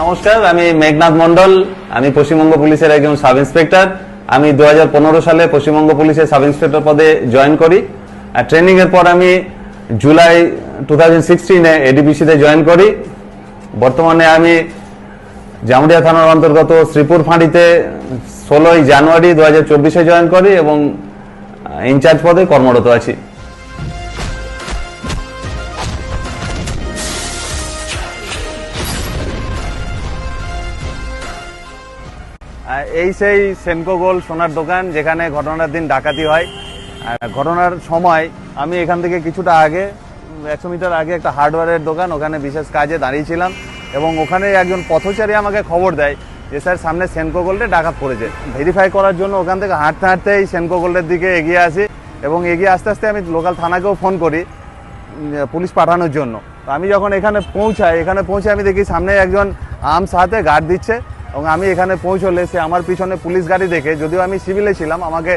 নমস্কার, আমি মেঘনাথ মন্ডল আমি পশ্চিমবঙ্গ পুলিশের একজন সাব ইন্সপেক্টর আমি দু হাজার পনেরো সালে পশ্চিমবঙ্গ পুলিশের সাব ইন্সপেক্টর পদে জয়েন করি। আর ট্রেনিং এর পর আমি জুলাই টু থাউজেন্ড সিক্সটিনে এডিবিসিতে জয়েন করি। বর্তমানে আমি জামুড়িয়া থানার অন্তর্গত শ্রীপুর ফাঁড়িতে ষোলোই জানুয়ারি দু হাজার চব্বিশে জয়েন করি এবং ইনচার্জ পদে কর্মরত আছি। এই সেই সেনকো গোল সোনার দোকান যেখানে ঘটনার দিন ডাকাতি হয়। ঘটনার সময় আমি এখান থেকে কিছুটা আগে একশো মিটার আগে একটা হার্ডওয়্যারের দোকান, ওখানে বিশেষ কাজে দাঁড়িয়েছিলাম এবং ওখানে একজন পথচারী আমাকে খবর দেয় যে, স্যার, সামনে সেনকো গোল্ডে ডাকাত পড়েছে। ভেরিফাই করার জন্য ওখান থেকে হাঁটতে হাঁটতে এই সেনকো গোল্ডের দিকে এগিয়ে আসি এবং এগিয়ে আস্তে আস্তে আমি লোকাল থানাকেও ফোন করি পুলিশ পাঠানোর জন্য। তো আমি যখন এখানে পৌঁছাই, এখানে পৌঁছে আমি দেখি সামনে একজন আর্মস হাতে গার্ড দিচ্ছে। এবং আমি এখানে পৌঁছলে সে আমার পিছনে পুলিশ গাড়ি দেখে, যদিও আমি সিভিলে ছিলাম, আমাকে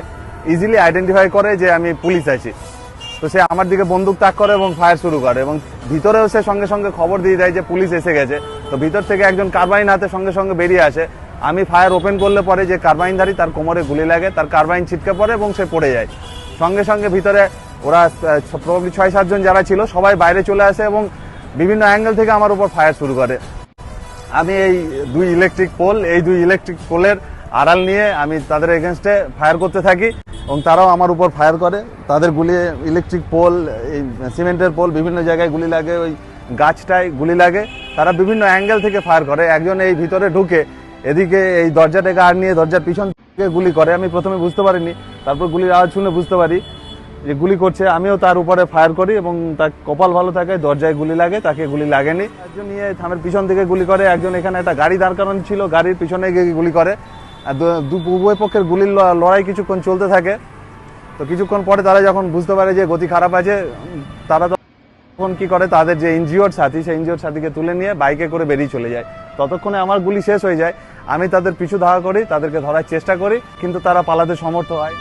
ইজিলি আইডেন্টিফাই করে যে আমি পুলিশ আছি। তো সে আমার দিকে বন্দুক তাক করে এবং ফায়ার শুরু করে এবং ভিতরেও সে সঙ্গে সঙ্গে খবর দিয়ে দেয় যে পুলিশ এসে গেছে। তো ভিতর থেকে একজন কারবাইন হাতে সঙ্গে সঙ্গে বেরিয়ে আসে। আমি ফায়ার ওপেন করলে পরে যে কারবাইনধারী তার কোমরে গুলি লাগে, তার কারবাইন ছিটকে পড়ে এবং সে পড়ে যায়। সঙ্গে সঙ্গে ভিতরে ওরা প্রবাবলি ছয় সাতজন যারা ছিল, সবাই বাইরে চলে আসে এবং বিভিন্ন অ্যাঙ্গেল থেকে আমার উপর ফায়ার শুরু করে। আমি এই দুই ইলেকট্রিক পোল এই দুই ইলেকট্রিক পোলের আড়াল নিয়ে আমি তাদের এগেনস্টে ফায়ার করতে থাকি এবং তারাও আমার উপর ফায়ার করে। তাদের গুলি ইলেকট্রিক পোল এই সিমেন্টের পোল বিভিন্ন জায়গায় গুলি লাগে, ওই গাছটায় গুলি লাগে। তারা বিভিন্ন অ্যাঙ্গেল থেকে ফায়ার করে। একজন এই ভিতরে ঢুকে এদিকে এই দরজাটাকে আর নিয়ে দরজার পিছন থেকে গুলি করে। আমি প্রথমে বুঝতে পারিনি, তারপর গুলির আওয়াজ শুনে বুঝতে পারি। যে গুলি করছে, আমিও তার উপরে ফায়ার করি এবং তার কপাল ভালো থাকে, দরজায় গুলি লাগে, তাকে গুলি লাগেনি। একজন নিয়ে থামের পিছন থেকে গুলি করে, একজন এখানে একটা গাড়ি দাঁড় করানো ছিল, গাড়ির পিছনে গিয়ে গুলি করে। আর উভয় পক্ষের গুলির লড়াই কিছুক্ষণ চলতে থাকে। তো কিছুক্ষণ পরে তারা যখন বুঝতে পারে যে গতি খারাপ আছে, তারা তখন কি করে, তাদের যে ইনজিওর সাথী, সেই ইনজিওর সাথীকে তুলে নিয়ে বাইকে করে বেরিয়ে চলে যায়। ততক্ষণে আমার গুলি শেষ হয়ে যায়। আমি তাদের পিছু ধাওয়া করি, তাদেরকে ধরার চেষ্টা করি, কিন্তু তারা পালাতে সমর্থ হয়